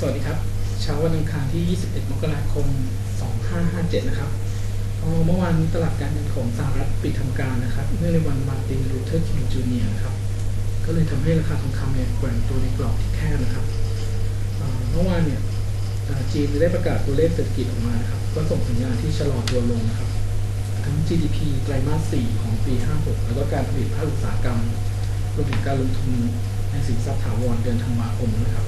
สวัสดีครับ เช้าวันอังคารที่ 21 มกราคม 2557 นะครับเอ่อเมื่อวานนี้ตลาดการเงินของสหรัฐปิดทำการนะครับ เนื่องในวันมาร์ตินลูเทอร์คิงจูเนียร์นะครับ ก็เลยทำให้ราคาทองคำเนี่ยแกว่งตัวในกรอบที่แคบนะครับ เมื่อวานเนี่ยจีนได้ประกาศตัวเลขเศรษฐกิจออกมานะครับ ก็ส่งสัญญาณที่ชะลอตัวลงนะครับ ทั้ง GDP ไตรมาส 4 ของปี 56 แล้วก็การผลิตภาคอุตสาหกรรม รวมถึงการลงทุนในสินทรัพย์ถาวรเดือนธันวาคมนะครับ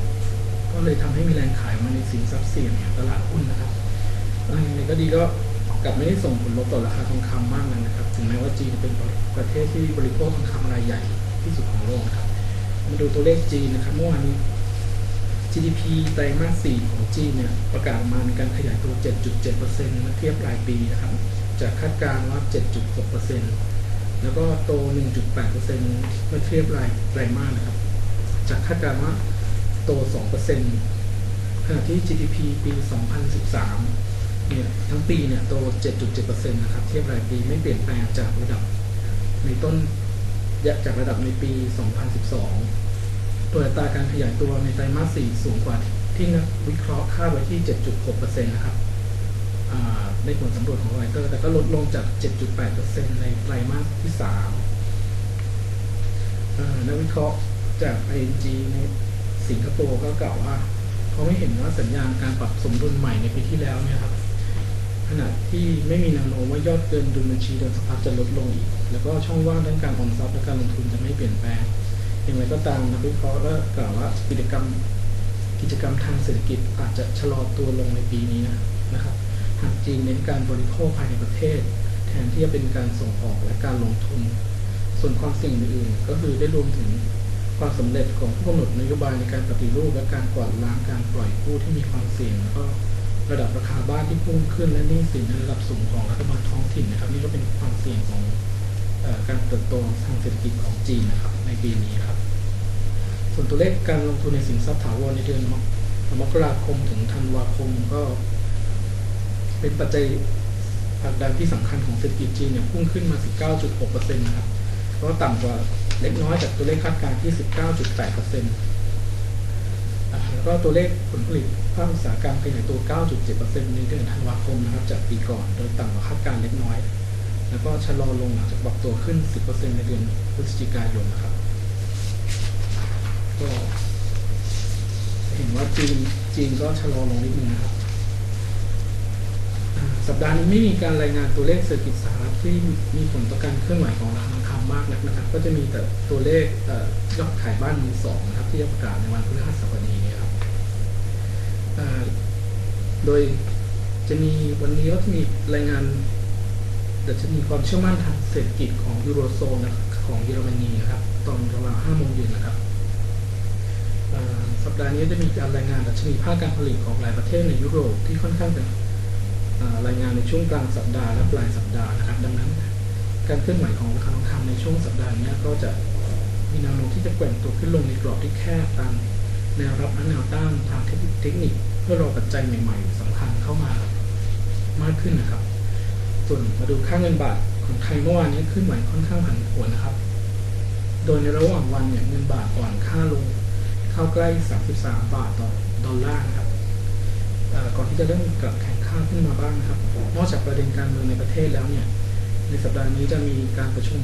ก็เลยทำให้มีแรงขายมาในสินทรัพย์เสี่ยงอย่างตลาดหุ้นนะครับอะไรอย่างไรก็ดีก็กลับไม่ได้ส่งผลลบต่อราคาทองคำมากนักนะครับ ถึงแม้ว่าจีนเป็นประเทศที่บริโภคทองคำรายใหญ่ที่สุดของโลกนะครับ มาดูตัวเลขจีนนะครับเมื่อวานนี้ GDP ไตรมาส 4 ของจีนเนี่ยประกาศมาในการขยายตัว 7.7%เมื่อเทียบรายปีนะครับ จากคาดการณ์ว่า 7.6%แล้วก็โต 1.8%เมื่อเทียบรายไตรมาสนะครับ จากคาดการณ์ว่า โต 2%ขณะที่ GDP ปี 2013 เนี่ย ทั้งปีเนี่ย โต 7.7%นะครับ เทียบรายปีไม่เปลี่ยนแปลงจากระดับในต้นจากระดับในปี 2012 ตัวอัตราการขยายตัวในไตรมาส 4 สูงกว่าที่นักวิเคราะห์คาดไว้ที่ 7.6%นะครับในผลสำรวจของรอยเตอร์แต่ก็ลดลงจาก 7.8%ในไตรมาสที่ 3นักวิเคราะห์จาก ING ใน สิงคโปร์ก็กล่าวว่าเขาไม่เห็นว่าสัญญาณการปรับสมดุลใหม่ในปีที่แล้วเนี่ยครับขณะที่ไม่มีแนวโน้มว่ายอดเกินดุลบัญชีเดินสะพัดจะลดลงอีก แล้วก็ช่องว่างด้านการออมทรัพย์และการลงทุนจะไม่เปลี่ยนแปลง อย่างไรก็ตามนักวิเคราะห์ก็กล่าวว่ากิจกรรมกิจกรรมทางเศรษฐกิจอาจจะชะลอตัวลงในปีนี้นะนะครับ หากจีนเน้นการบริโภคภายในประเทศ แทนที่จะเป็นการส่งออกและการลงทุน ส่วนความเสี่ยงอื่นๆก็คือได้รวมถึง ความสำเร็จของผู้กำหนดนโยบายในการปฏิรูปและการกวาดล้างการปล่อยกู้ที่มีความเสี่ยงแล้วก็ระดับราคาบ้านที่พุ่งขึ้นและหนี้สินในระดับสูงของรัฐบาลท้องถิ่นนะครับนี่ก็เป็นความเสี่ยงของอการเติบโตทางเศรษฐกิจของจีนนะครับในปีนี้ครับ ส่วนตัวเลขการลงทุนในสินทรัพย์ถาวรในเดือนมกมกราคมถึงธันวาคมก็ เป็นปัจจัยผลักดันที่สำคัญของเศรษฐกิจจีนเนี่ยพุ่งขึ้นมา 19.6%นะครับก็ต่ำกว่า เล็กน้อยจากตัวเลขคาดการณ์ที่ 19.8%อ่าแล้วก็ตัวเลขผลผลิตภาคอุตสาหกรรมขยายตัว 9.7%ในเดือนธันวาคมนะครับจากปีก่อน โดยต่ำกว่าคาดการณ์เล็กน้อย แล้วก็ชะลอลงหลังจากปรับตัวขึ้น 10%ในเดือนพฤศจิกายนนะครับ ก็เห็นว่าจีนจีนก็ชะลอลงนิดนึงนะครับ สัปดาห์นี้ไม่มีการรายงานตัวเลขเศรษฐกิจสหรัฐที่มีผลต่อการเคลื่อนไหวของราคาทองคำมากนักนะครับ ก็จะมีแต่ตัวเลขยอดขายบ้านมือสองนะครับที่จะประกาศในวันพฤหัสบดีนี้ครับโดยจะมีวันนี้ก็จะมีรายงานดัชนีความเชื่อมั่นทางเศรษฐกิจของยูโรโซนนะของเยอรมนีนะครับตอนประมาณ5โมงเย็นนะครับสัปดาห์นี้จะมีการรายงานดัชนีภาคการผลิตของหลายประเทศในยุโรปที่ค่อนข้างจะเอ่อ รายงานในช่วงกลางสัปดาห์และปลายสัปดาห์นะครับ ดังนั้น การเคลื่อนไหวของราคาทองคำในช่วงสัปดาห์นี้ก็จะมีแนวโน้มที่จะแกว่งตัวขึ้นลงในกรอบที่แคบตามแนวรับและแนวต้านทางเทคนิคเพื่อรอปัจจัยใหม่ ๆสำคัญเข้ามามากขึ้นนะครับ ส่วนมาดูค่าเงินบาทของไทยเมื่อวานนี้ขึ้นไหวค่อนข้างผันผวนนะครับ โดยในระหว่างวันเนี่ยเงินบาทอ่อนค่าลง เข้าใกล้ 33 บาทต่อดอลลาร์นะครับ ก่อนที่จะเริ่มกลับแข่งข้าขึ้นมาบ้างนะครับ นอกจากประเด็นการเมืองในประเทศแล้วเนี่ย ในสัปดาห์นี้จะมีการประชุม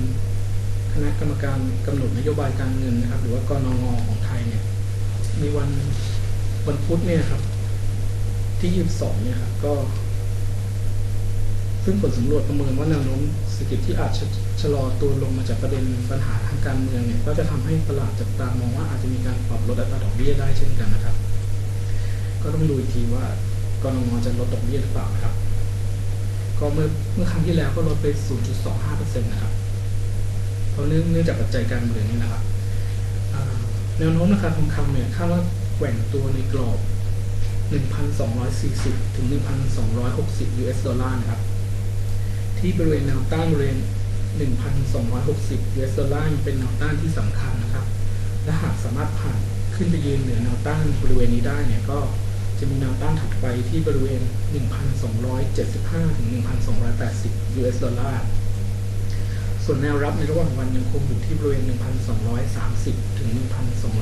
คณะกรรมการกำหนดนโยบายการเงินนะครับ หรือว่ากนงของไทยเนี่ย มีวันวันพุธเนี่ยครับ ที่22เนี่ยครับก็ ซึ่งผลสำรวจประเมินว่าแนวโน้มเศรษฐกิจที่อาจจะชะลอตัวลงมาจากประเด็นปัญหาทางการเมืองเนี่ย ก็จะทำให้ตลาดจับตามองว่าอาจจะมีการปรับลดอัตราดอกเบี้ยได้เช่นกันนะครับ ก็ต้องดูอีกทีว่ากรงจะลดดอกเบี้ยหรือเปล่านะครับ ก็เมื่อเมื่อครั้งที่แล้วก็ลดไป 0.25%นะครับเพราะเนื่องเนื่องจากปัจจัยการเมืองนี่นะครับแนวโน้มราคาทองคำเนี่ยคาดว่าแกว่งตัวในกรอบ 1,240 ถึง 1,260 US ดอลลาร์นะครับ ที่บริเวณแนวต้านบริเวณ 1,260 US ดอลลาร์ยังเป็นแนวต้านที่สำคัญนะครับ และหากสามารถผ่านขึ้นไปยืนเหนือแนวต้านบริเวณนี้ได้เนี่ยก็ จะมีแนวต้านถัดไปที่บริเวณ 1,275 ถึง 1,280 US ดอลลาร์ ส่วนแนวรับในระหว่างวันยังคงอยู่ที่บริเวณ 1,230 ถึง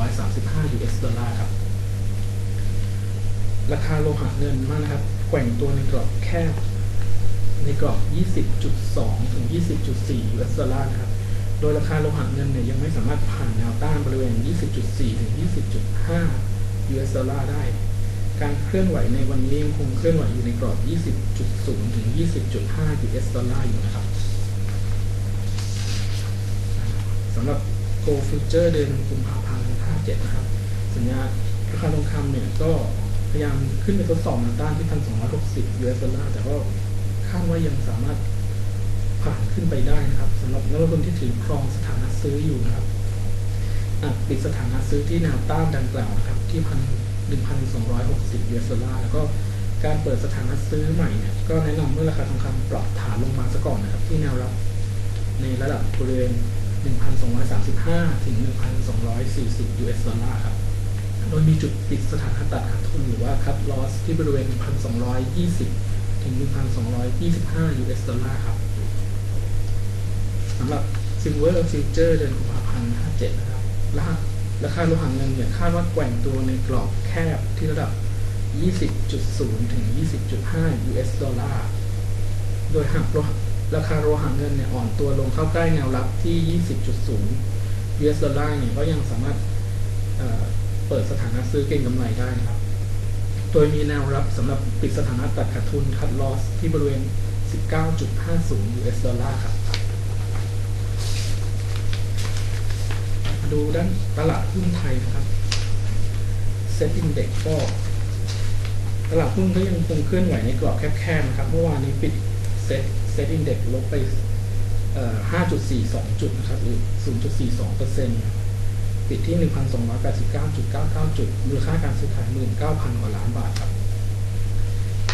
1,235 US ดอลลาร์ครับ ราคาโลหะเงินมากนะครับ แกว่งตัวในกรอบแคบ ในกรอบ 20.2 ถึง 20.4 US ดอลลาร์นะครับโดยราคาโลหะเงินเนี่ยยังไม่สามารถผ่านแนวต้านบริเวณ 20.4 ถึง 20.5 US ดอลลาร์ได้ การเคลื่อนไหวในวันนี้ยังคงเคลื่อนไหวอยู่ในกรอบ 20.0 ถึง 20.5 US ดอลลาร์อยู่นะครับสำหรับ Go Future เดือนกุมภาพันธ์57 นะครับ สัญญาราคาทองคำเนี่ยก็พยายามขึ้นไปทดสอบแนวต้านที่1,260 US ดอลลาร์แต่ก็คาดว่ายังสามารถผ่านขึ้นไปได้นะครับสำหรับนักลงทุนที่ถือครองสถานะซื้ออยู่นะครับปิดสถานะซื้อที่แนวต้านดังกล่าวนะครับ ที่พัน 1,260 US ดอลลาร์แล้วก็การเปิดสถานะซื้อใหม่เนี่ยก็แนะนำเมื่อราคาทองคำปรับฐานลงมาซะก่อนนะครับ ที่แนวรับในระดับบริเวณ 1,235 ถึง 1,240 US ดอลลาร์ครับ โดยมีจุดปิดสถานะตัดขาดทุนหรือว่า cut loss ที่บริเวณ 1,220 ถึง 1,225 US ดอลลาร์ครับสำหรับ Silver Future เดือนกุมภาพันธ์ 57 นะครับราคาราคาโลหะเงินเนี่ยคาดว่าแกว่งตัวในกรอบแคบที่ระดับ 20.0 ถึง 20.5 US ดอลลาร์ โดยหากโลหะราคาโลหะเงินเนี่ยอ่อนตัวลงเข้าใกล้แนวรับที่ 20.0 US ดอลลาร์เนี่ยก็ยังสามารถเเปิดสถานะซื้อเก็งกำไรได้นะครับ โดยมีแนวรับสำหรับปิดสถานะตัดขาดทุน cut loss ที่บริเวณ 19.50 US ดอลลาร์ครับ มา ดูด้านตลาดหุ้นไทยนะครับเซ็ตอินเด็กก็ ตลาดหุ้นก็ยังคงเคลื่อนไหวในกรอบแคบๆนะครับเมื่อวานนี้ปิดเซ็ตเซ็ตอินเด็กลบไป 5.42 จุดนะครับหรือ 0.42เปอร์เซ็นต์ปิดที่ 1,289.99 จุด มูลค่าการซื้อขาย 19,000 กว่าล้านบาทครับ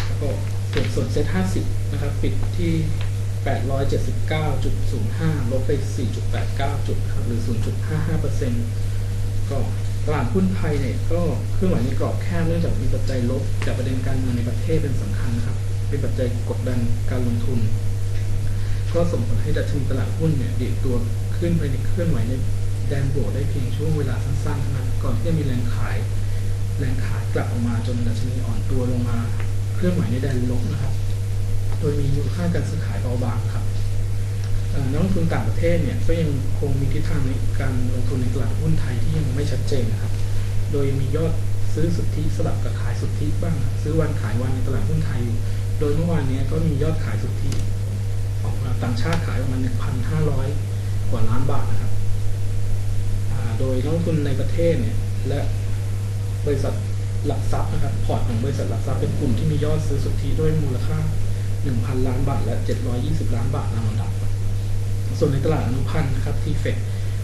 แล้วก็ส่วนส่วนเซ็ต50 นะครับ ปิดที่ 879.05 ลบไป 4.89 จุดครับหรือ 0.55เปอร์เซ็นต์ก็ตลาดหุ้นไทยเนี่ยก็เคลื่อนไหวในกรอบแคบเนื่องจากมีปัจจัยลบจากประเด็นการเมืองในประเทศเป็นสำคัญนะครับ เป็นปัจจัยกดดันการลงทุน ก็ส่งผลให้ดัชนีตลาดหุ้นเนี่ยดีดตัวขึ้นไปในเคลื่อนไหวในแดนบวกได้เพียงช่วงเวลาสั้นๆเท่านั้นก่อนที่จะมีแรงขาย แรงขายกลับออกมาจนดัชนีอ่อนตัวลงมา เคลื่อนไหวในแดนลบนะครับ โดยมีมูลค่าการซื้อขายเบาบางครับนักลงทุนต่างประเทศเนี่ยก็ยังคงมีทิศทางในการลงทุนในตลาดหุ้นไทยที่ยังไม่ชัดเจนนะครับ โดยมียอดซื้อสุทธิสลับกับขายสุทธิบ้าง ซื้อวันขายวันในตลาดหุ้นไทยอยู่ โดยเมื่อวานนี้ก็มียอดขายสุทธิออกมาต่างชาติขายประมาณ 1,500 กว่าล้านบาทนะครับโดยนักลงทุนในประเทศเนี่ยและบริษัทหลักทรัพย์นะครับ พอร์ตของบริษัทหลักทรัพย์เป็นกลุ่มที่มียอดซื้อสุทธิด้วยมูลค่า 1,000 ล้านบาท และ 720 ล้านบาทตามลำดับ ส่วนในตลาดอนุพันธ์นะครับที่เฟด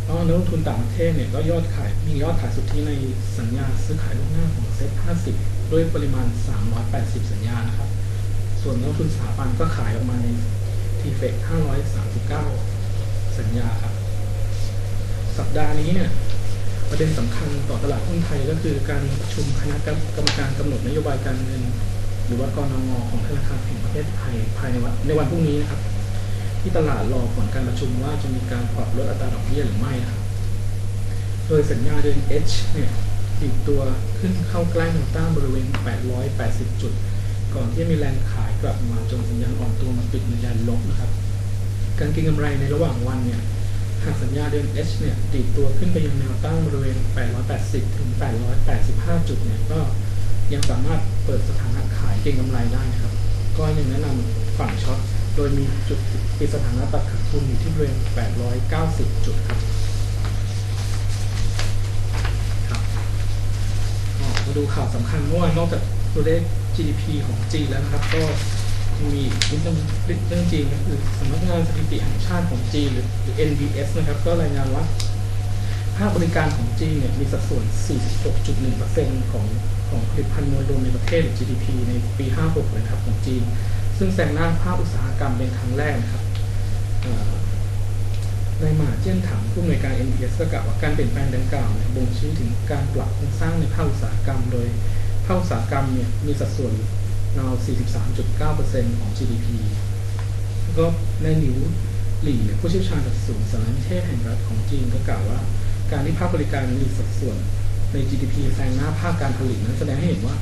แล้วนักลงทุนต่างประเทศเนี่ยก็ยอดขายมียอดขายสุทธิในสัญญาซื้อขายล่วงหน้าของเซ็ต50 ด้วยปริมาณ 380 สัญญานะครับ ส่วนนักลงทุนสถาบันก็ขายออกมาในทีเฟก539 สัญญาครับ สัปดาห์นี้เนี่ยประเด็นสำคัญต่อตลาดหุ้นไทยก็คือการประชุมคณะกรรมการกำหนดนโยบายการเงิน หรือว่ากรงงของธนาคารแห่งประเทศไทยภายในวันในวันพรุ่งนี้นะครับ ที่ตลาดรอผลการประชุมว่าจะมีการปรับลดอัตราดอกเบี้ยหรือไม่นะครับโดยสัญญาเดือน H เนี่ยดีดตัวขึ้นเข้าใกล้แนวต้านบริเวณ 880 จุด ก่อนที่มีแรงขายกลับมาจนสัญญาณอ่อนตัวมาปิดในแดนลบนะครับ การก็งกำไรในระหว่างวันเนี่ยหากสัญญาเดือน H เนี่ยดีดตัวขึ้นไปยังแนวต้านบริเวณ 880 ถึง 885 จุดเนี่ยก็ ยังสามารถเปิดสถานะขายเก็งกำไรได้นะครับ ก็ยังแนะนำฝั่งช็อตโดยมีจุดปิดสถานะตัดขาดทุนอยู่ที่บริเวณ 890 จุดครับครับมาดูข่าวสำคัญเมื่อวานนอกจากตัวเลข GDP ของจีนแล้วนะครับ ก็มีอีเรื่องเรื่องจีนก็คือสำนักงานสถิติแห่งชาติของจีนหรือหรือ NBS นะครับ ก็รายงานว่า ภาคบริการของจีนเนี่ยมีสัดส่วน 46.1%ของของผลิตภัณฑ์มวลรวมในประเทศหรือ GDP ในปี 56 นะครับของจีน ซึ่งแซงหน้าภาคอุตสาหกรรมเป็นครั้งแรกนะครับนายหมาเจี้ยนถังผู้อำนวยการ NBS ก็กล่าวว่าการเปลี่ยนแปลงดังกล่าวเนี่ยบ่งชี้ถึงการปรับโครงสร้างในภาคอุตสาหกรรม โดยภาคอุตสาหกรรมเนี่ยมีสัดส่วนราว 43.9%ของ GDP แล้วก็ในหนิวหลี่ผู้เชี่ยวชาญจากศูนย์สารนิเทศแห่งรัฐของจีนก็กล่าวว่า การที่ภาคบริการมีสัดส่วนใน GDP แซงหน้าภาคการผลิตนั้นแสดงให้เห็นว่า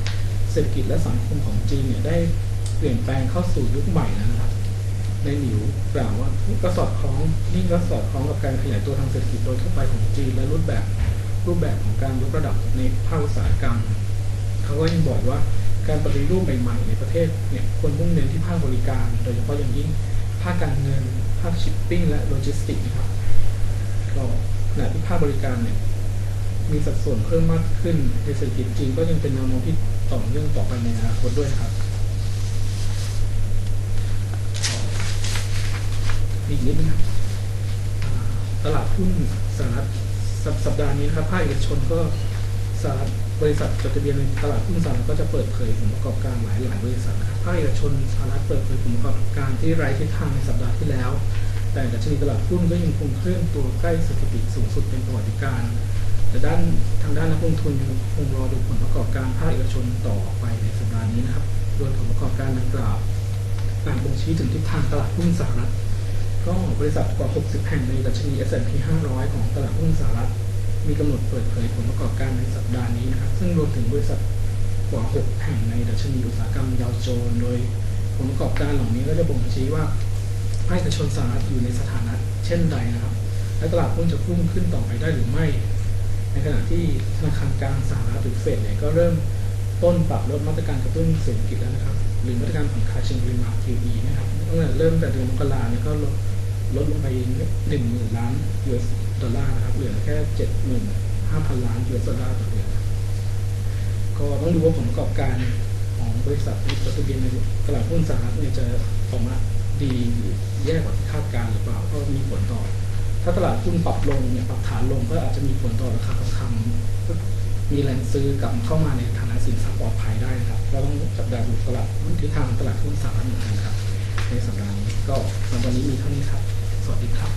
เศรษฐกิจและสังคมของจีนเนี่ยได้เปลี่ยนแปลงเข้าสู่ยุคใหม่แล้วนะครับ ในหลิวกล่าวว่าก็สอดคล้องนี่ก็สอดคล้องกับการขยายตัวทางเศรษฐกิจโดยทั่วไปของจีนและรูปแบบรูปแบบของการยกระดับในภาคอุตสาหกรรม เขาก็ยังบอกว่าการปฏิรูปใหม่ๆในประเทศเนี่ยควรมุ่งเน้นที่ภาคบริการ โดยเฉพาะอย่างยิ่งภาคการเงินภาคชิปปิ้งและโลจิสติกส์นะครับก็ ขณะที่ภาคบริการเนี่ยมีสัดส่วนเพิ่มมากขึ้นในเศรษฐกิจจีนก็ยังเป็นแนวโน้มที่ต่อเนื่องต่อไปในอนาคตด้วยครับอีกนิดนึงตลาดหุ้นสหรัฐสัปสัปดาห์นี้ครับภาคเอกชนก็สหรัฐบริษัทจดทะเบียนในตลาดหุ้นสหรัฐก็จะเปิดเผยผลประกอบการหลายหลายบริษัทครับภาคเอกชนสหรัฐเปิดเผยผลประกอบการที่ไร้ทิศทางในสัปดาห์ที่แล้ว แต่ดัชนีตลาดหุ้นก็ยังคงเคลื่อนตัวใกล้สถิติสูงสุดเป็นประวัติการณ์แต่ด้านทางด้านนักลงทุนยังคงรอดูผลประกอบการภาคเอกชนต่อไปในสัปดาห์นี้นะครับ โดยผลประกอบการดังกล่าวต่างบ่งชี้ถึงทิศทางตลาดหุ้นสหรัฐก็บริษัทกว่า 60 แห่งในดัชนี S&P 500 ของตลาดหุ้นสหรัฐ มีกำหนดเปิดเผยผลประกอบการในสัปดาห์นี้นะครับ ซึ่งรวมถึงบริษัทกว่า 6 แห่งในดัชนีอุตสาหกรรมดาวโจนส์โดยผลประกอบการเหล่านี้ก็จะบ่งชี้ว่า ภาคเอกชนสหรัฐอยู่ในสถานะเช่นใดนะครับ และตลาดหุ้นจะพุ่งขึ้นต่อไปได้หรือไม่ ในขณะที่ธนาคารกลางสหรัฐหรือเฟดเนี่ยก็เริ่มต้นปรับลดมาตรการกระตุ้นเศรษฐกิจแล้วนะครับ หรือมาตรการผ่อนคลายเชิงปริมาณ QE นะครับตั้งแต่เริ่มแต่เดือนมกราเนี่ยก็ลดลดลงไปหนึ่งหมื่นล้าน US ดอลลาร์นะครับเหลือแค่เจ็ดหมื่นห้าพันล้าน US ดอลลาร์ต่อเดือนก็ต้องดูว่าผลประกอบการของบริษัทที่จดทะเบียนในตลาดหุ้นสหรัฐเนี่ยจะออกมา ดีหรือแย่กว่าที่คาดการหรือเปล่าก็มีผลต่อ ถ้าตลาดหุ้นปรับลงเนี่ยปรับฐานลงก็อาจจะมีผลต่อราคาทองคำมีแรงซื้อกลับเข้ามาในฐานะสินทรัพย์ปลอดภัยได้นะครับก็ต้องจับตาดูตลาดหุ้นทิศทางตลาดหุ้นสหรัฐเหมือนกันครับในสัปดาห์นี้ก็สำหรับวันนี้มีเท่านี้ครับ สวัสดีครับ